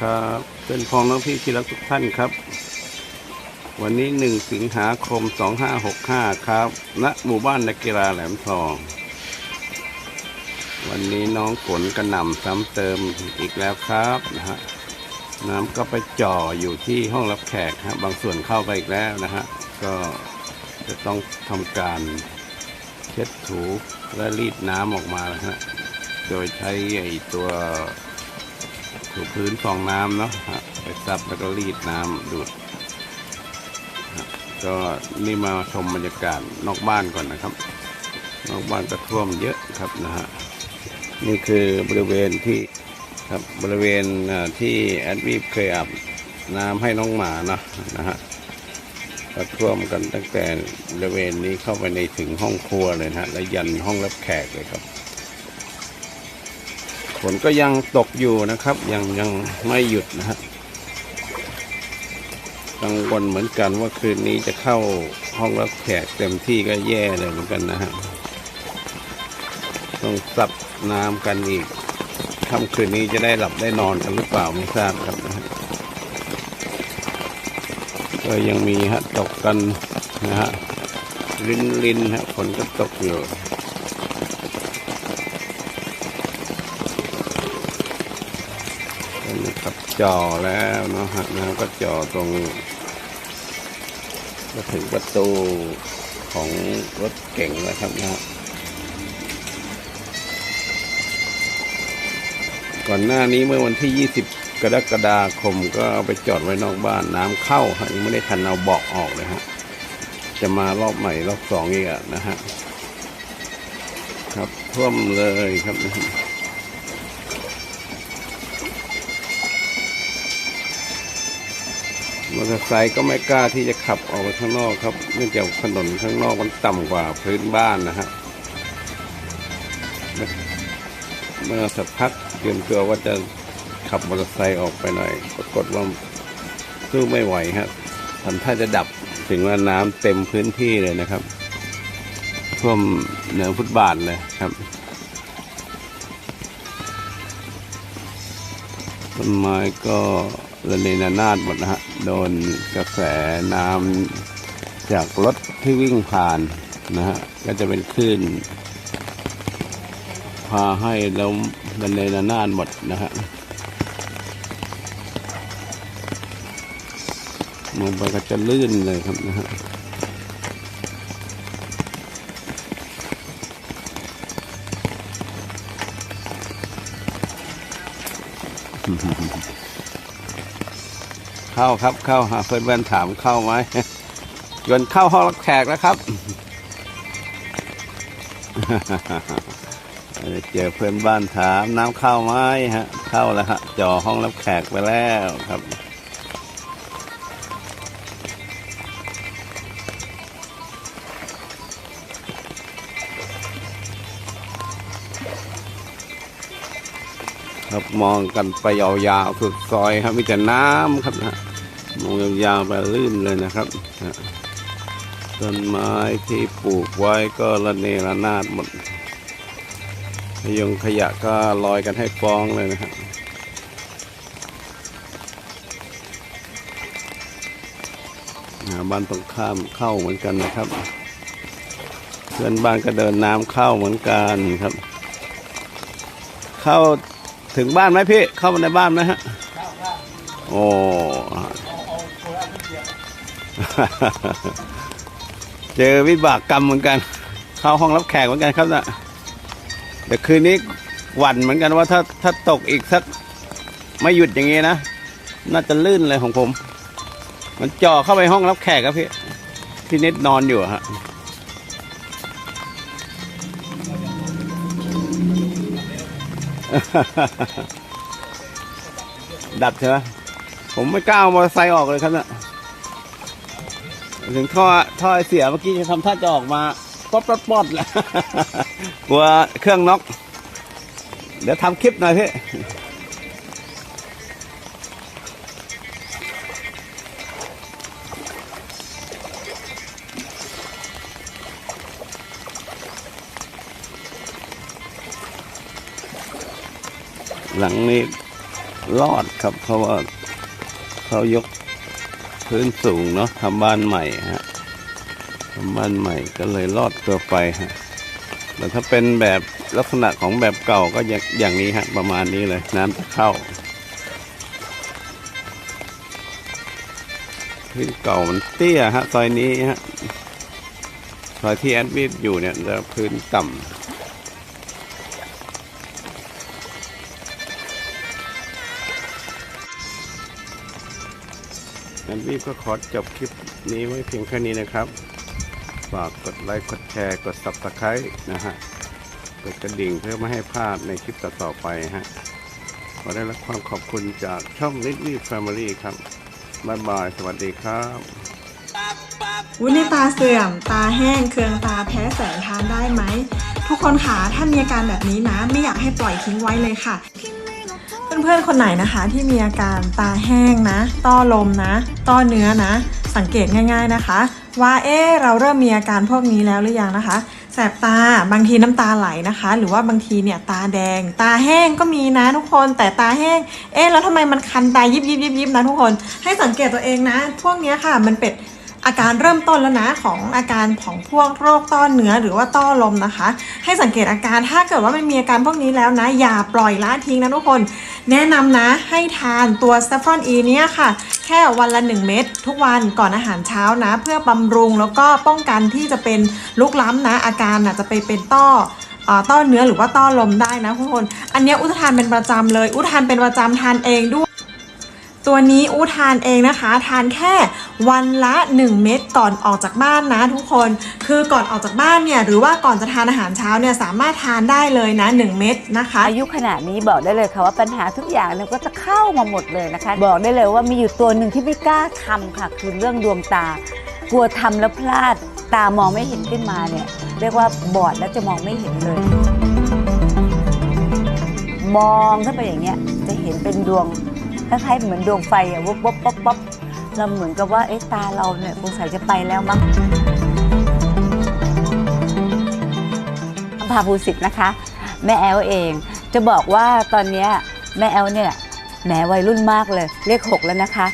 ครับเป็นพองน้องพี่ที่รักทุกท่านครับ วันนี้หนึ่งสิงหาคมสองห้าหกห้าครับณหมู่บ้านนักกีฬาแหลมทอง วันนี้น้องฝนกระหน่ำซ้ำเติมอีกแล้วครับนะฮะน้ำก็ไปจ่ออยู่ที่ห้องรับแขกฮะบางส่วนเข้าไปอีกแล้วนะฮะก็จะต้องทำการเช็ดถูและรีดน้ำออกมานะฮะโดยใช้ไอ้ตัว ถูพื้นฟองน้ำเนาะไปซับแล้วก็รีดน้ำดูด ก็นี่มาชมบรรยากาศนอกบ้านก่อนนะครับ นอกบ้านก็ท่วมเยอะครับนะฮะนี่คือบริเวณที่ครับบริเวณที่แอดวีเคยอาบน้ำให้น้องหมานะนะฮะก็ท่วมกันตั้งแต่บริเวณนี้เข้าไปในถึงห้องครัวเลยนะฮะและยันห้องรับแขกเลยครับ ฝนก็ยังตกอยู่นะครับ ยังยังไม่หยุดนะฮะกังวลเหมือนกันว่าคืนนี้จะเข้าห้องรับแขกเต็มที่ก็แย่เลยเหมือนกันนะฮะต้องซับน้ำกันอีกค่ำคืนนี้จะได้หลับได้นอนกันหรือเปล่าไม่ทราบครับนะฮะก็ยังมีฮะตกกันนะฮะลินลินฮะฝนก็ตกอยู่ จ่อแล้วนะฮะน้ำก็จ่อตรงมาถึงประตูของรถเก่งแล้วครับนะก่อนหน้านี้เมื่อวันที่ 20 กรกฎาคมก็ไปจอดไว้นอกบ้านน้ำเข้าฮะยังไม่ได้ทันเอาเบาะออกเลยฮะจะมารอบใหม่รอบสองอีกอะนะฮะครับท่วมเลยครับ มอเตอร์ไซค์ก็ไม่กล้าที่จะขับออกไปข้างนอกครับ เนื่องจากถนนข้างนอกมันต่ำกว่าพื้นบ้านนะฮะเมื่อสักพักเตรียมตัวว่าจะขับมอเตอร์ไซค์ออกไปหน่อย ปรากฏว่าสู้ไม่ไหวฮะทำท่าจะดับถึงว่าน้ำเต็มพื้นที่เลยนะครับท่วมเหนือฟุตบาทเลยครับต้นไม้ก็ ระเนระนาดหมดนะฮะ โดนกระแสน้ำจากรถที่วิ่งผ่านนะฮะ ก็จะเป็นคลื่นพาให้แล้วระเนระนาดหมดนะฮะมองไปก็จะลื่นเลยครับนะฮะ เข้าครับเข้าหาเพื่อนเพื่อนถามเข้าไหมยนเข้าห้องรับแขกแล้วครับเจอเพื่อนบ้านถามน้ำเข้าไหมฮะ เข้าแล้วฮะจ่อห้องรับแขกไปแล้วครับครับมองกันไปยาวๆสุดซอยครับมีแต่น้ำครับนะ มองยาวๆไปลื่นเลยนะครับฮะต้นไม้ที่ปลูกไว้ก็ระเนระนาดหมดขยงขยะก็ลอยกันให้ฟ้องเลยนะครับหาบ้านตรงข้ามเข้าเหมือนกันนะครับ เพื่อนบ้านก็เดินน้ำเข้าเหมือนกันครับ เข้าถึงบ้านไหมพี่ เข้ามาในบ้านไหมฮะโอ้ เจอวิบากกรรมเหมือนกัน เข้าห้องรับแขกเหมือนกันครับนะเดี๋ยวคืนนี้หวั่นเหมือนกันว่าถ้าถ้าตกอีกสักไม่หยุดอย่างงี้นะ น่าจะลื่นเลยของผม มันจ่อเข้าไปห้องรับแขกครับพี่พี่เน็ตนอนอยู่ฮะดับใช่ไหมผมไม่กล้าเอามอเตอร์ไซค์ออกเลยครับเนะ ถึงท่อท่อเสียเมื่อกี้จะทำท่าจะออกมาป๊อดป๊อดป๊อดแหละกลัวเครื่องน็อก เดี๋ยวทำคลิปหน่อยพี่หลังนี้รอดครับเพราะว่าเขายก พื้นสูงเนาะทำบ้านใหม่ฮะทำบ้านใหม่ก็เลยรอดตัวไปฮะแต่ถ้าเป็นแบบลักษณะของแบบเก่าก็อย่างอย่างนี้ฮะประมาณนี้เลยน้ำจะเข้าพื้นเก่ามันเตี้ยฮะซอยนี้ฮะซอยที่แอดมิดอยู่เนี่ยจะพื้นต่ำ งั้นพี่ก็ขอจบคลิปนี้ไว้เพียงแค่นี้นะครับ ฝากกดไลค์ กดแชร์ กด subscribe นะฮะกดกระดิ่งเพื่อไม่ให้พลาดในคลิปต่อๆไปฮะ ขอได้รับความขอบคุณจากช่อง l i t t l e Family ครับบ๊ายบาย สวัสดีครับวุ้นในตาเสื่อม ตาแห้ง เคืองตาแพ้แสงทานได้ไหม ทุกคนค่ะถ้ามีอาการแบบนี้นะ ไม่อยากให้ปล่อยทิ้งไว้เลยค่ะ เพื่อนๆคนไหนนะคะที่มีอาการตาแห้งนะ ต้อลมนะ ต้อเนื้อนะ สังเกตง่าย ๆนะคะ ว่าเอ๊เราเริ่มมีอาการพวกนี้แล้วหรือยังนะคะ แสบตาบางทีน้ำตาไหลนะคะ หรือว่าบางทีเนี่ยตาแดง ตาแห้งก็มีนะทุกคน แต่ตาแห้ง เอ๊แล้วทำไมมันคันตายิบยิบยิบยิบนะทุกคน ให้สังเกตตัวเองนะ พวกนี้ค่ะมันเป็น อาการเริ่มต้นแล้วนะของอาการของพวกโรคต้อเนื้อหรือว่าต้อลมนะคะ ให้สังเกตอาการถ้าเกิดว่ามันมีอาการพวกนี้แล้วนะ อย่าปล่อยละทิ้งนะทุกคน แนะนำนะให้ทานตัวซ a ฟรอนอีเนี่ยค่ะ แค่วันละ 1 เม็ดทุกวันก่อนอาหารเช้านะ เพื่อบำรุงแล้วก็ป้องกันที่จะเป็นลุกล้ำนะ อาการน่ะจะไปเป็นต้อต้อเนื้อหรือว่าต้อลมได้นะทุกคน อันนี้อุทานเป็นประจำเลย อุทานเป็นประจำทานเองด้วย ตัวนี้อูทานเองนะคะ ทานแค่วันละ 1 เม็ดก่อนออกจากบ้านนะทุกคน คือก่อนออกจากบ้านเนี่ยหรือว่าก่อนจะทานอาหารเช้าเนี่ยสามารถทานได้เลยนะ 1 เม็ดนะคะ อายุขนาดนี้บอกได้เลยค่ะว่าปัญหาทุกอย่างเนี่ยก็จะเข้ามาหมดเลยนะคะ บอกได้เลยว่ามีอยู่ตัวหนึ่งที่ไม่กล้าทำค่ะ คือเรื่องดวงตา กลัวทำแล้วพลาดตามองไม่เห็นขึ้นมาเนี่ยเรียกว่าบอดแล้วจะมองไม่เห็นเลย มองขึ้นไปอย่างเงี้ยจะเห็นเป็นดวง คล้ายๆเหมือนดวงไฟอะวบวบป๊บป๊บเราเหมือนกับว่าเอ๊ะตาเราเนี่ยสงสัยจะไปแล้วมั้งอำภาภูสิทธิ์นะคะ แม่แอลเอง จะบอกว่าตอนนี้แม่แอลเนี่ยแหมวัยรุ่นมากเลยเลขหกแล้วนะคะ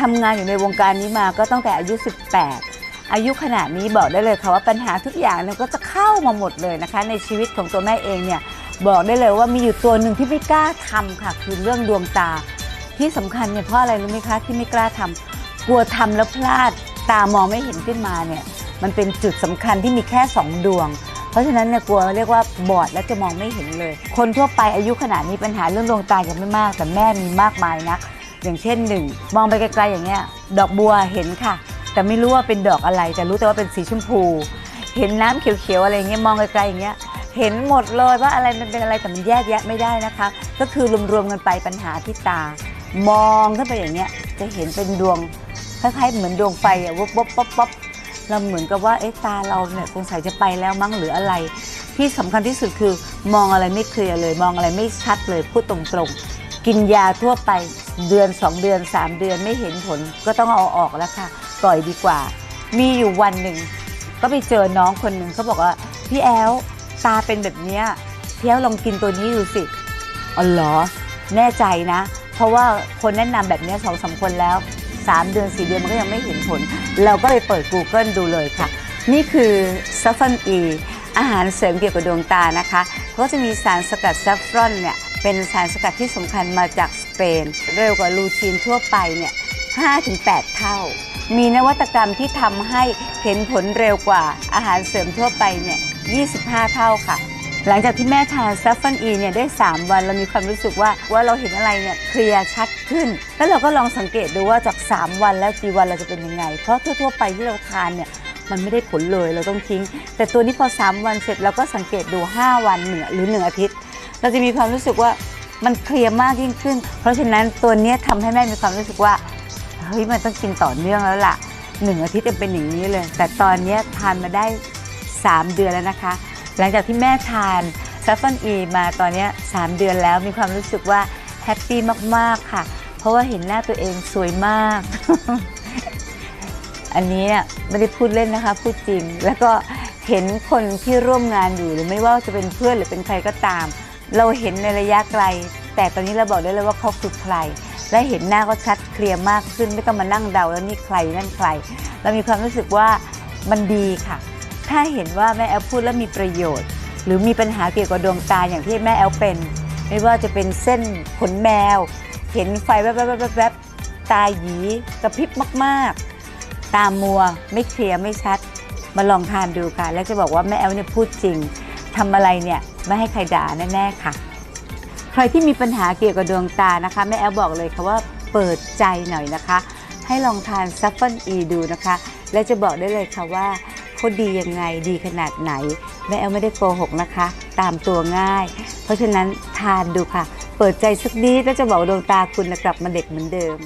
ทำงานอยู่ในวงการนี้มาก็ตั้งแต่อายุ 18 อายุขนาดนี้บอกได้เลยค่ะว่าปัญหาทุกอย่างเนี่ยก็จะเข้ามาหมดเลยนะคะ ในชีวิตของตัวแม่เองเนี่ยบอกได้เลยว่ามีอยู่ตัวหนึ่งที่ไม่กล้าทำค่ะ คือเรื่องดวงตา ที่สำคัญเนี่ยเพราะอะไรรู้ไหมคะที่ไม่กล้าทำกลัวทำแล้วพลาดตามองไม่เห็นขึ้นมาเนี่ยมันเป็นจุดสำคัญที่มีแค่สองดวง เพราะฉะนั้นเนี่ยกลัวเรียกว่าบอดแล้วจะมองไม่เห็นเลย คนทั่วไปอายุขนาดนี้ปัญหาเรื่องดวงตายังไม่มาก แต่แม่มีมากมายนะอย่างเช่นหนึ่งมองไปไกลๆอย่างเงี้ยดอกบัวเห็นค่ะ แต่ไม่รู้ว่าเป็นดอกอะไรแต่รู้แต่ว่าเป็นสีชมพู เห็นน้ำเขียวๆอะไรอย่างเงี้ยมองไกลๆอย่างเงี้ยเห็นหมดเลยว่าอะไรมันเป็นอะไรแต่มันแยกแยะไม่ได้นะคะ ก็คือรวมๆกันไปปัญหาที่ตา มองขึ้นไปอย่างเงี้ยจะเห็นเป็นดวงคล้ายๆเหมือนดวงไฟอะวบวบป๊บป๊บเราเหมือนกับว่าเอ๊ะตาเราเนี่ยสงสัยจะไปแล้วมั้งหรืออะไร ที่สำคัญที่สุดคือมองอะไรไม่เคลียร์เลย มองอะไรไม่ชัดเลยพูดตรงๆ กินยาทั่วไปเดือน 2 เดือน 3 เดือนไม่เห็นผลก็ต้องเอาออกแล้วค่ะปล่อยดีกว่า มีอยู่วันหนึ่งก็ไปเจอน้องคนหนึ่งเขาบอกว่าพี่แอลตาเป็นแบบเนี้ยพี่แอลลองกินตัวนี้ดูสิอ๋อเหรอแน่ใจนะ ราะว่าคนแนะนำแบบเนี้ยสองสามคนแล้ว 3 เดือน 4 เดือนมันก็ยังไม่เห็นผล เราก็เลยเปิด Google ดูเลยค่ะ นี่คือซัฟฟอนอีอาหารเสริมเกี่ยวกับดวงตานะคะเขาจะมีสารสกัดซัฟฟรอนเนี่ยเป็นสารสกัดที่สำคัญมาจากสเปน เร็วกว่าลูทีนทั่วไปเนี่ย5-8 เท่า มีนวัตกรรมที่ทำให้เห็นผลเร็วกว่าอาหารเสริมทั่วไปเนี่ย25 เท่าค่ะ หลังจากที่แม่ทานซัฟฟันอีเนี่ยได้ 3 วันเรามีความรู้สึกว่าว่าเราเห็นอะไรเนี่ยเคลียร์ชัดขึ้น แล้วเราก็ลองสังเกตดูว่าจาก 3 วันแล้วกี่วันเราจะเป็นยังไง เพราะทั่ว ๆ ไปที่เราทานเนี่ยมันไม่ได้ผลเลยเราต้องทิ้ง แต่ตัวนี้พอ 3 วันเสร็จเราก็สังเกตดู 5 วันเหนือหรือ 1 อาทิตย์ เราจะมีความรู้สึกว่ามันเคลียร์มากยิ่งขึ้น เพราะฉะนั้นตัวนี้ยทำให้แม่มีความรู้สึกว่าเฮ้ยมันต้องกินต่อเนื่องแล้วล่ะหนึ่งอาทิตย์จะเป็นอย่างนี้เลย แต่ตอนนี้ทานมาได้ 3 เดือนแล้วนะคะ หลังจากที่แม่ทานซัฟฟอนอีมาตอนนี้ 3 เดือนแล้วมีความรู้สึกว่าแฮปปี้มาก ๆ ค่ะ เพราะว่าเห็นหน้าตัวเองสวยมาก อันนี้เนี่ยไม่ได้พูดเล่นนะคะ พูดจริง แล้วก็เห็นคนที่ร่วมงานอยู่หรือไม่ว่าจะเป็นเพื่อนหรือเป็นใครก็ตาม เราเห็นในระยะไกล แต่ตอนนี้เราบอกได้เลยว่าเขาคือใคร และเห็นหน้าก็ชัดเคลียร์มากขึ้น ไม่ต้องมานั่งเดาแล้วนี่ใครนั่นใคร เรามีความรู้สึกว่ามันดีค่ะ ถ้าเห็นว่าแม่แอลพูดแล้วมีประโยชน์ หรือมีปัญหาเกี่ยวกับดวงตาอย่างที่แม่แอลเป็น ไม่ว่าจะเป็นเส้นขนแมว เห็นไฟแวบๆๆๆตาหยีกระพริบมากๆ ตามัวไม่เคลียร์ไม่ชัด มาลองทานดูค่ะ แล้วจะบอกว่าแม่แอลเนี่ยพูดจริงทำอะไรเนี่ยไม่ให้ใครด่าแน่ๆค่ะ ใครที่มีปัญหาเกี่ยวกับดวงตานะคะแม่แอลบอกเลยค่ะว่าเปิดใจหน่อยนะคะ ให้ลองทานซัฟเฟิลอีดูนะคะ และจะบอกได้เลยค่ะว่า เขาดียังไงดีขนาดไหนแม่แอลไม่ได้โกหกนะคะ ตามตัวง่าย เพราะฉะนั้นทานดูค่ะ เปิดใจสักนิดแล้วจะบอกดวงตาคุณกลับมาเด็กเหมือนเดิม